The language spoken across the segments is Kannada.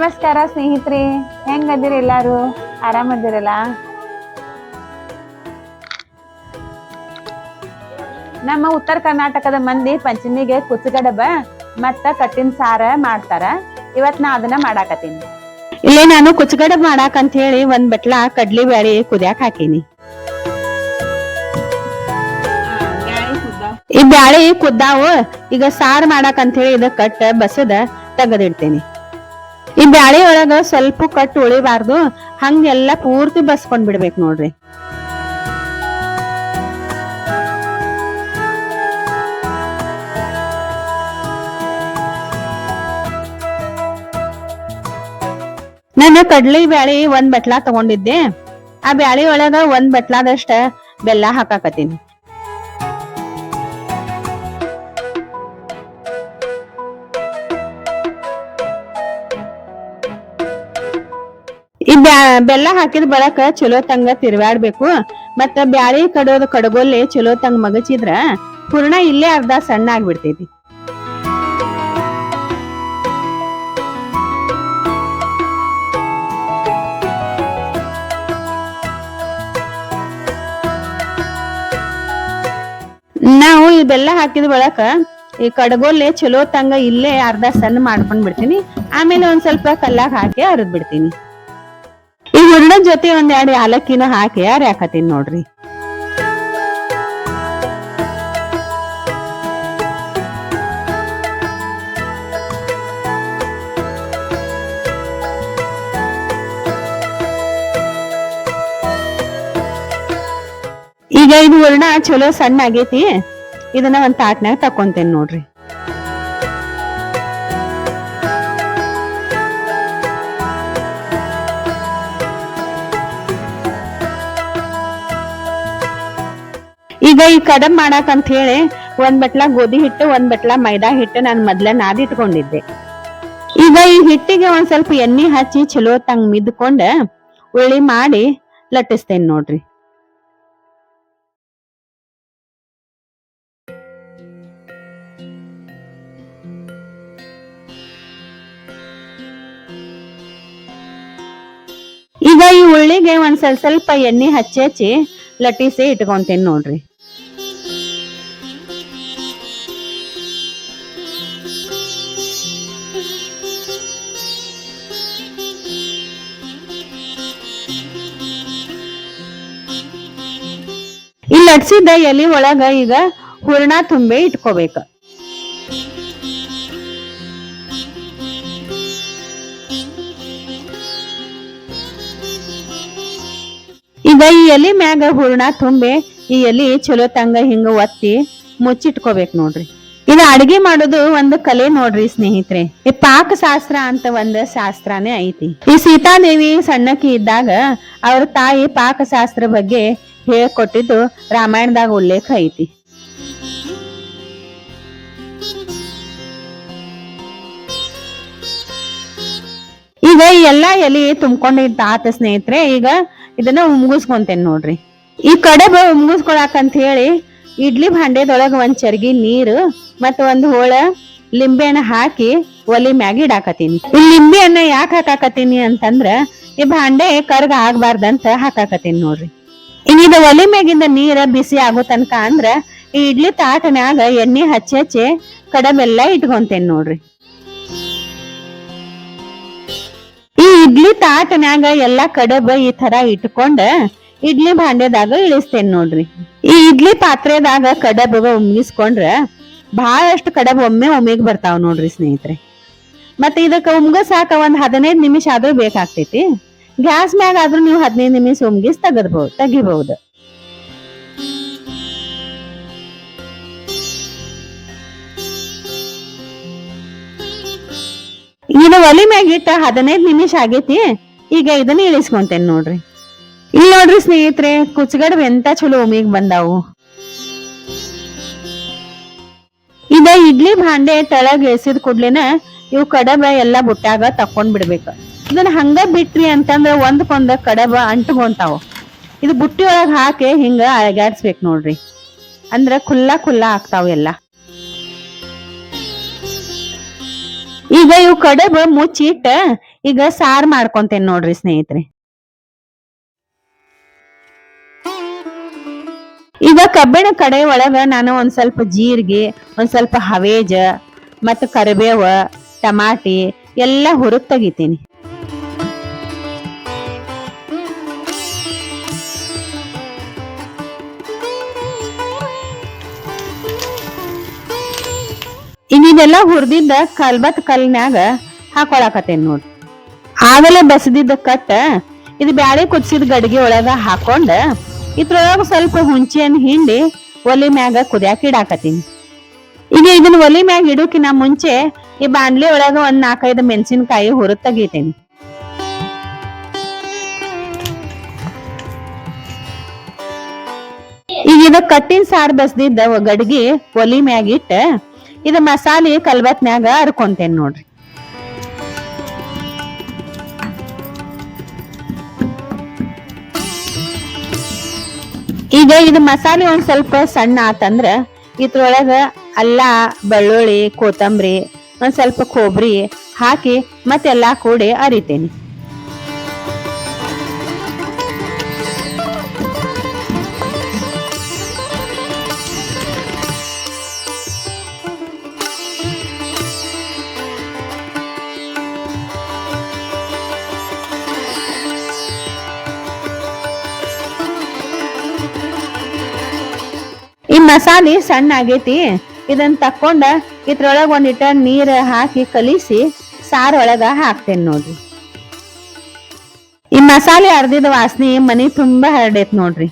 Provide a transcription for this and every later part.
ನಮಸ್ಕಾರ ಸ್ನೇಹಿತರೆ, ಹೆಂಗದಿರಿ ಎಲ್ಲಾರು? ಆರಾಮದಿರಲ್ಲ? ನಮ್ಮ ಉತ್ತರ ಕರ್ನಾಟಕದ ಮಂದಿ ಪಂಚಮಿಗೆ ಕುಚ್ಚುಗಡಬ ಮತ್ತ ಕಟ್ಟಿನ ಸಾರ ಮಾಡ್ತಾರ. ಇವತ್ ನಾ ಅದನ್ನ ಮಾಡಾಕತ್ತೀನಿ. ಇಲ್ಲೇ ನಾನು ಕುಚ್ಚಗಡಬ ಮಾಡಾಕ ಅಂತ ಹೇಳಿ ಒಂದ್ ಬಟ್ಲ ಕಡ್ಲಿ ಬ್ಯಾಳಿ ಕುದಿಯಾಕ ಹಾಕೀನಿ. ಈ ಬ್ಯಾಳಿ ಕುದ್ದಾವು, ಈಗ ಸಾರ್ ಮಾಡಾಕ ಅಂತ ಹೇಳಿ ಇದ ಕಟ್ ಬಸದ ತೆಗದಿಡ್ತೇನಿ. ಈ ಬ್ಯಾಳಿ ಒಳಗ ಸ್ವಲ್ಪ ಕಟ್ ಉಳಿಬಾರ್ದು. ಹಂಗೆಲ್ಲ ಪೂರ್ತಿ ಬಸ್ಕೊಂಡ್ ಬಿಡ್ಬೇಕು ನೋಡ್ರಿ. ನಾನು ಕಡ್ಲಿ ಬ್ಯಾಳಿ ಒಂದ್ ಬಟ್ಲಾ ತಗೊಂಡಿದ್ದೆ. ಆ ಬ್ಯಾಳಿ ಒಳಗ ಒಂದ್ ಬಟ್ಲಾದಷ್ಟ ಬೆಲ್ಲ ಹಾಕಾಕತ್ತೀನಿ. ಬೆಲ್ಲ ಹಾಕಿದ ಬಳಕ ಚಲೋ ತಂಗ ತಿರ್ವಾಡ್ಬೇಕು ಮತ್ತ ಬ್ಯಾಳಿ ಕಡೋದ ಕಡಗೋಲೆ ಚಲೋ ತಂಗ ಮಗಚಿದ್ರ ಪೂರ್ಣ ಇಲ್ಲೇ ಅರ್ಧ ಸಣ್ಣ ಆಗ್ಬಿಡ್ತೈತಿ. ನಾವು ಈ ಬೆಲ್ಲ ಹಾಕಿದ ಬಳಕ ಈ ಕಡಗೋಲೆ ಚಲೋ ತಂಗ ಇಲ್ಲೇ ಅರ್ಧ ಸಣ್ಣ ಮಾಡ್ಕೊಂಡ್ ಬಿಡ್ತೀನಿ. ಆಮೇಲೆ ಒಂದ್ ಸ್ವಲ್ಪ ಕಲ್ಲಾಗ ಹಾಕಿ ಅರದ್ ಬಿಡ್ತೀನಿ. ಈ ಹೂರ್ಣ ಜೊತೆ ಒಂದ್ ಎರಡು ಯಾಲಕ್ಕಿನ ಹಾಕಿ ಹಾಕತೀನಿ ನೋಡ್ರಿ? ಈಗ ಇದು ಹೂರ್ಣ ಚಲೋ ಸಣ್ಣ ಆಗೈತಿ. ಇದನ್ನ ಒಂದ್ ತಾಟ್ನ್ಯಾಗ ತಕೊಂತೇನಿ ನೋಡ್ರಿ. ಈಗ ಈ ಕಡಬ್ ಮಾಡಾಕ ಅಂತ ಹೇಳಿ ಒಂದ್ ಬಟ್ಲ ಗೋಧಿ ಹಿಟ್ಟು, ಒಂದ್ ಬಟ್ಲ ಮೈದಾ ಹಿಟ್ಟು ನಾನು ಮೊದ್ಲ ನಾದಿಟ್ಕೊಂಡಿದ್ದೆ ಈಗ ಈ ಹಿಟ್ಟಿಗೆ ಒಂದ್ ಸ್ವಲ್ಪ ಎಣ್ಣೆ ಹಚ್ಚಿ ಚಲೋ ತಂಗ್ ಮಿದ್ಕೊಂಡ ಉಳ್ಳಿ ಮಾಡಿ ಲಟ್ಟಿಸ್ತೇನೆ ನೋಡ್ರಿ. ಈಗ ಈ ಉಳ್ಳಿಗೆ ಒಂದ್ ಸ್ವಲ್ಪ ಸ್ವಲ್ಪ ಎಣ್ಣೆ ಹಚ್ಚಿ ಹಚ್ಚಿ ಲಟ್ಟಿಸಿ ಇಟ್ಕೊಂತೇನೆ ನೋಡ್ರಿ. ಈ ಲಟ್ಸಿದ ಎಲಿ ಒಳಗ ಈಗ ಹೂರ್ಣ ತುಂಬೆ ಇಟ್ಕೋಬೇಕ. ಈಗ ಈ ಎಲಿ ಮ್ಯಾಗ ಹೂರ್ಣ ತುಂಬೆ, ಈ ಎಲಿ ಚಲೋ ತಂಗ ಹಿಂಗ ಒತ್ತಿ ಮುಚ್ಚಿಟ್ಕೋಬೇಕು ನೋಡ್ರಿ. ಇದು ಅಡಿಗೆ ಮಾಡೋದು ಒಂದು ಕಲೆ ನೋಡ್ರಿ ಸ್ನೇಹಿತರೆ. ಈ ಪಾಕ ಶಾಸ್ತ್ರ ಅಂತ ಒಂದು ಶಾಸ್ತ್ರನೇ ಐತಿ. ಈ ಸೀತಾದೇವಿ ಸಣ್ಣಕಿ ಇದ್ದಾಗ ಅವ್ರ ತಾಯಿ ಪಾಕ ಶಾಸ್ತ್ರ ಬಗ್ಗೆ ಹೇಳ್ಕೊಟ್ಟಿದ್ದು ರಾಮಾಯಣದಾಗ ಉಲ್ಲೇಖ ಐತಿ. ಈಗ ಎಲ್ಲಾ ಎಲಿ ತುಂಬ್ಕೊಂಡಿದ್ದ ಆತ ಸ್ನೇಹಿತರೆ, ಈಗ ಇದನ್ನ ಉಮ್ಗಿಸ್ಕೊಂತೇನೆ ನೋಡ್ರಿ. ಈ ಕಡಬ ಅಂತ ಹೇಳಿ ಇಡ್ಲಿ ಭಾಂಡೆದೊಳಗ ಒಂದ್ ಚರ್ಗಿ ನೀರು ಮತ್ತ ಒಂದ್ ಹೋಳ ಲಿಂಬೆ ಹಣ್ಣ ಹಾಕಿ ಒಲಿ ಮ್ಯಾಗ ಇಡಾಕತ್ತೀನಿ. ಈ ಲಿಂಬೆ ಹಣ್ಣ ಯಾಕೆ ಹಾಕಾಕತೀನಿ ಅಂತಂದ್ರ ಈ ಭಾಂಡೆ ಕರ್ಗ ಆಗ್ಬಾರ್ದಂತ ಹಾಕಾಕತೀನಿ ನೋಡ್ರಿ. ಇನ್ ಇದು ಒಲಿ ಮ್ಯಾಗಿಂದ ನೀರ ಬಿಸಿ ಆಗೋ ತನಕ ಅಂದ್ರ ಈ ಇಡ್ಲಿ ತಾಟನ್ಯಾಗ ಎಣ್ಣೆ ಹಚ್ಚಿ ಹಚ್ಚಿ ಕಡಬೆಲ್ಲ ಇಟ್ಕೊಂತೇನೆ ನೋಡ್ರಿ. ಈ ಇಡ್ಲಿ ತಾಟನ್ಯಾಗ ಎಲ್ಲಾ ಕಡಬ ಈ ತರ ಇಟ್ಕೊಂಡ ಇಡ್ಲಿ ಭಾಂಡೆದಾಗ ಇಳಿಸ್ತೇನೆ ನೋಡ್ರಿ. ಈ ಇಡ್ಲಿ ಪಾತ್ರೆದಾಗ ಕಡಬ ಉಮ್ಗಿಸ್ಕೊಂಡ್ರ ಬಹಳಷ್ಟು ಕಡಬ ಒಮ್ಮೆ ಒಮ್ಮೆಗ್ ಬರ್ತಾವ ನೋಡ್ರಿ ಸ್ನೇಹಿತರೆ. ಮತ್ತೆ ಇದಕ್ಕ ಉಮ್ಗಸಾಕ ಒಂದ್ ಹದಿನೈದು ನಿಮಿಷ ಆದ್ರೂ ಬೇಕಾಗ್ತೈತಿ. ಗ್ಯಾಸ್ ಮ್ಯಾಗ ಆದ್ರೂ ನೀವು ಹದಿನೈದು ನಿಮಿಷ ಉಮ್ಗಿಸ್ ತೆಗದ್ಬಹುದು ತೆಗಿಬಹುದು ಇದು ಒಲಿ ಮ್ಯಾಗ ಇಟ್ಟ ಹದಿನೈದು ನಿಮಿಷ ಆಗೇತಿ, ಈಗ ಇದನ್ನ ಇಳಿಸ್ಕೊಂತೇನೆ ನೋಡ್ರಿ. ಇಲ್ಲಿ ನೋಡ್ರಿ ಸ್ನೇಹಿತರೆ ಕುಚ್ಚಗಡ್ಬ ಎಂತ ಚಲೋ ಒಮ್ಮಿಗ್ ಬಂದಾವು. ಇದ ಇಡ್ಲಿ ಭಾಂಡೆ ತಳಗ ಇಳಿಸಿದ ಕೂಡ್ಲಿನ ಇವು ಕಡಬ ಎಲ್ಲಾ ಬುಟ್ಟಾಗ ತಕೊಂಡ್ ಬಿಡ್ಬೇಕ. ಇದನ್ನ ಹಂಗ ಬಿಟ್ರಿ ಅಂತಂದ್ರ ಒಂದಕ್ಕೊಂದ ಕಡಬ ಅಂಟ್ಕೊಂತಾವ. ಇದು ಬುಟ್ಟಿ ಒಳಗ್ ಹಾಕಿ ಹಿಂಗ ಅಳಗಾಡ್ಸ್ಬೇಕು ನೋಡ್ರಿ. ಅಂದ್ರ ಖುಲ್ಲಾ ಖುಲ್ಲಾ ಆಗ್ತಾವ ಎಲ್ಲಾ. ಈಗ ಇವು ಕಡಬ ಮುಚ್ಚಿಟ್ಟ ಈಗ ಸಾರ್ ಮಾಡ್ಕೊಂತೇನ್ ನೋಡ್ರಿ ಸ್ನೇಹಿತರೆ. ಈಗ ಕಬ್ಬಿಣ ಕಡೆ ಒಳಗ ನಾನು ಒಂದ್ ಸ್ವಲ್ಪ ಜೀರಿಗೆ, ಒಂದ್ ಸ್ವಲ್ಪ ಹವೇಜ, ಮತ್ತ ಕರಿಬೇವ, ಟಮಾಟಿ ಎಲ್ಲ ಹುರಿದ್ ತೆಗಿತೀನಿ. ಇದೆಲ್ಲ ಹುರಿದಿದ್ದ ಕಲ್ಬತ್ ಕಲ್ನ್ಯಾಗ ಹಾಕೊಳಕತ್ತೇನ್ ನೋಡ್ರಿ ಆಗಲೇ ಬಸದಿದ್ದ ಕಟ್ಟ ಇದು ಬ್ಯಾಳೆ ಕುದಿಸಿದ ಗಡಿಗೆ ಒಳಗ ಹಾಕೊಂಡ ಇದ್ರೊಳಗ ಸ್ವಲ್ಪ ಹುಂಚಿಯನ್ನ ಹಿಂಡಿ ಒಲಿ ಮ್ಯಾಗ ಕುದಿಯಾಕ ಇಡಾಕತ್ತೀನಿ. ಈಗ ಇದನ್ನ ಒಲಿ ಮ್ಯಾಗ ಇಡೋಕಿನ ಮುಂಚೆ ಈ ಬಾಂಡ್ಲಿ ಒಳಗ ಒಂದ್ ನಾಲ್ಕೈದು ಮೆಣಸಿನಕಾಯಿ ಹುರಿದ್ ತೆಗಿತೇನಿ. ಈಗ ಇದ ಕಟ್ಟಿನ ಸಾರ್ ಬಸ್ದಿದ್ದ ಗಡ್ಗಿ ಒಲಿ ಮ್ಯಾಗ ಇಟ್ಟ ಇದ ಮಸಾಲೆ ಕಲ್ಬತ್ನ್ಯಾಗ ಅರ್ಕೊಂತೇನೆ ನೋಡ್ರಿ. ಈಗ ಇದು ಮಸಾಲೆ ಒಂದ್ ಸ್ವಲ್ಪ ಸಣ್ಣ ಆತಂದ್ರ ಇದ್ರೊಳಗ ಅಲ್ಲ, ಬೆಳ್ಳುಳ್ಳಿ, ಕೊತ್ತಂಬರಿ, ಒಂದ್ ಸ್ವಲ್ಪ ಕೊಬ್ಬರಿ ಹಾಕಿ ಮತ್ತೆಲ್ಲಾ ಕೂಡಿ ಅರಿತೇನಿ. ಮಸಾಲೆ ಸಣ್ಣ ಆಗೈತಿ. ಇದನ್ನ ತಕ್ಕೊಂಡ ಇದ್ರೊಳಗ ಒಂದಿಟ ನೀರ್ ಹಾಕಿ ಕಲಿಸಿ ಸಾರ್ ಒಳಗ ಹಾಕ್ತೇನೆ ನೋಡ್ರಿ. ಈ ಮಸಾಲೆ ಅರ್ದಿದ ವಾಸನೆ ಮನಿ ತುಂಬಾ ಹರಡೈತ್ ನೋಡ್ರಿ.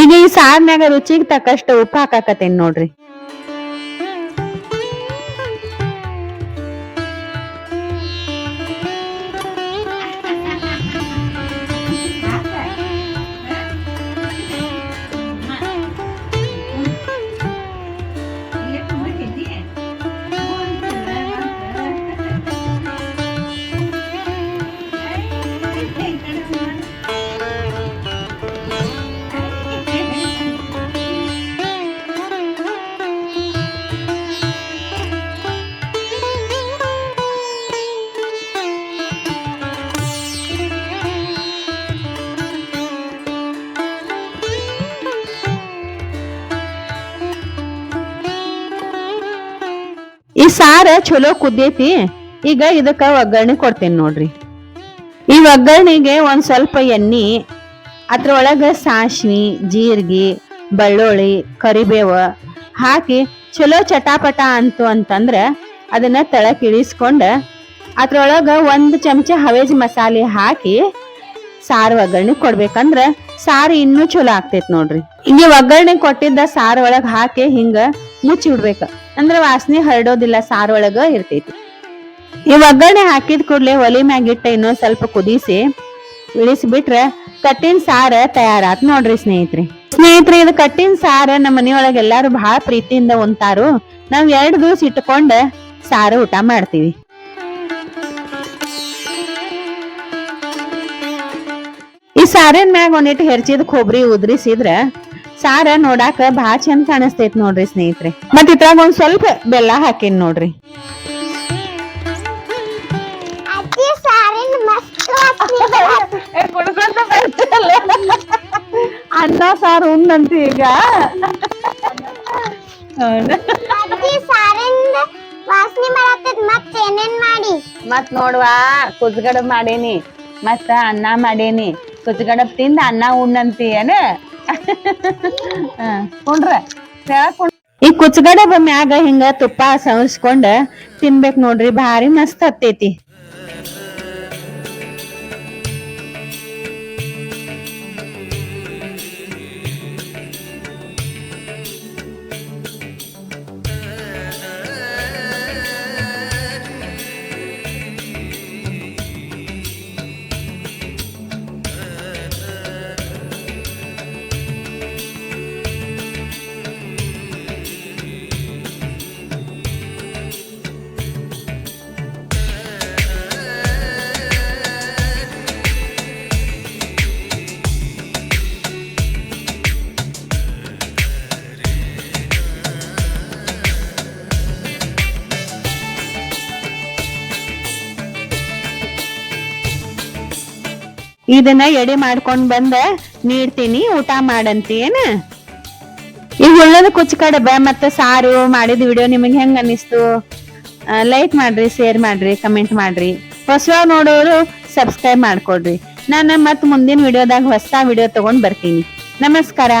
ಈಗ ಈ ಸಾರ್ನ್ಯಾಗ ರುಚಿಗೆ ತಕ್ಕಷ್ಟು ಉಪ್ಪು ಹಾಕಾಕತ್ತೇನ್ ನೋಡ್ರಿ. ಸಾರ ಚಲೋ ಕುದ್ದೈತಿ, ಈಗ ಇದಕ್ಕ ಒಗ್ಗರಣೆ ಕೊಡ್ತೇನೆ ನೋಡ್ರಿ. ಈ ಒಗ್ಗರಣೆಗೆ ಒಂದ್ ಸ್ವಲ್ಪ ಎಣ್ಣೆ, ಅದ್ರೊಳಗೆ ಸಾಸ್ವಿ, ಜೀರಿಗೆ, ಬೆಳ್ಳುಳ್ಳಿ, ಕರಿಬೇವ ಹಾಕಿ ಚಲೋ ಚಟಾಪಟ ಅಂತು ಅಂತಂದ್ರೆ ಅದನ್ನ ತಳಕಿಳಿಸ್ಕೊಂಡು ಅದ್ರೊಳಗೆ ಒಂದ್ ಚಮಚ ಹವೇಜ್ ಮಸಾಲೆ ಹಾಕಿ ಸಾರು ಒಗ್ಗರಣೆ ಕೊಡ್ಬೇಕಂದ್ರೆ ಸಾರು ಇನ್ನೂ ಚಲೋ ಆಗ್ತೈತಿ ನೋಡ್ರಿ. ಹಿಂಗೆ ಒಗ್ಗರಣೆ ಕೊಟ್ಟಿದ್ದ ಸಾರು ಒಳಗೆ ಹಾಕಿ ಹಿಂಗ ಮುಚ್ಚಿ ಬಿಡ್ಬೇಕ ಅಂದ್ರ ವಾಸನೆ ಹರಡೋದಿಲ್ಲ, ಸಾರ್ ಒಳಗ ಇರ್ತೈತಿ. ಈ ಒಗ್ಗರಣೆ ಹಾಕಿದ ಕೂಡ್ಲೆ ಒಲಿ ಮ್ಯಾಗಿಟ್ಟ ಇನ್ನೊಂದ್ ಸ್ವಲ್ಪ ಕುದಿಸಿ, ಇಳಿಸ್ಬಿಟ್ರ ಕಟ್ಟಿನ ಸಾರ ತಯಾರಾತ್ ನೋಡ್ರಿ ಸ್ನೇಹಿತರೆ. ಸ್ನೇಹಿತರೆ, ಇದು ಕಟ್ಟಿನ ಸಾರ ನಮ್ಮ ಮನೆಯೊಳಗೆ ಎಲ್ಲಾರು ಬಹಳ ಪ್ರೀತಿಯಿಂದ ಉಂತಾರು ನಾವ್ ಎರಡ್ ದಿವಸ ಇಟ್ಕೊಂಡ ಸಾರು ಊಟ ಮಾಡ್ತೀವಿ. ಈ ಸಾರಿನ ಮ್ಯಾಗ ಒಂದಿಟ್ಟು ಹೆರ್ಚಿದ ಕೊಬ್ಬರಿ ಉದ್ರಿಸಿದ್ರ ಸಾರ ನೋಡಾಕ ಬಾಳ ಚಂದ ಕಾಣಿಸ್ತೈತ್ ನೋಡ್ರಿ ಸ್ನೇಹಿತರೆ. ಮತ್ ಇದ್ರಾಗ ಒಂದ್ ಸ್ವಲ್ಪ ಬೆಲ್ಲ ಹಾಕಿನ್ ನೋಡ್ರಿ. ಅನ್ನ ಸಾರು ಉಂಡಂತ ಈಗ. ವಾಸನೆ ಮತ್ ಏನೇನ್ ಮಾಡಿ? ಮತ್ ನೋಡ್ವಾ ಕುಜ್ಗಡಬ್ ಮಾಡೇನಿ ಮತ್ತ ಅನ್ನ ಮಾಡೇನಿ. ಕುಜ್ಗಡಬ್ ತಿಂದ ಅನ್ನ ಉಣ್ಣಂತಿ ಏನ ಈ ಕುಚ್ಚಗಡಬ ಮ್ಯಾಗ ಹಿಂಗ ತುಪ್ಪ ಸವರ್ಸ್ಕೊಂಡ ತಿನ್ಬೇಕ್ ನೋಡ್ರಿ ಭಾರಿ ಮಸ್ತ್ ಹತ್ತೈತಿ ಇದನ್ನ ಎಡೆ ಮಾಡ್ಕೊಂಡ್ ಬಂದ ನೀಡ್ತೀನಿ, ಊಟ ಮಾಡಂತಿ ಏನ ಈಗ ಕುಚ್ಚು ಕುಚ್ಚಕಡಬ ಮತ್ತೆ ಸಾರು ಮಾಡಿದ ವಿಡಿಯೋ ನಿಮಗೆ ಹೆಂಗ ಅನಿಸ್ತು ಲೈಕ್ ಮಾಡ್ರಿ ಶೇರ್ ಮಾಡ್ರಿ ಕಮೆಂಟ್ ಮಾಡ್ರಿ. ಹೊಸ ನೋಡೋರು ಸಬ್ಸ್ಕ್ರೈಬ್ ಮಾಡ್ಕೊಡ್ರಿ. ನಾನು ಮತ್ತೆ ಮುಂದಿನ ವಿಡಿಯೋದಾಗ ಹೊಸ ವಿಡಿಯೋ ತಗೊಂಡ್ ಬರ್ತೀನಿ. ನಮಸ್ಕಾರ.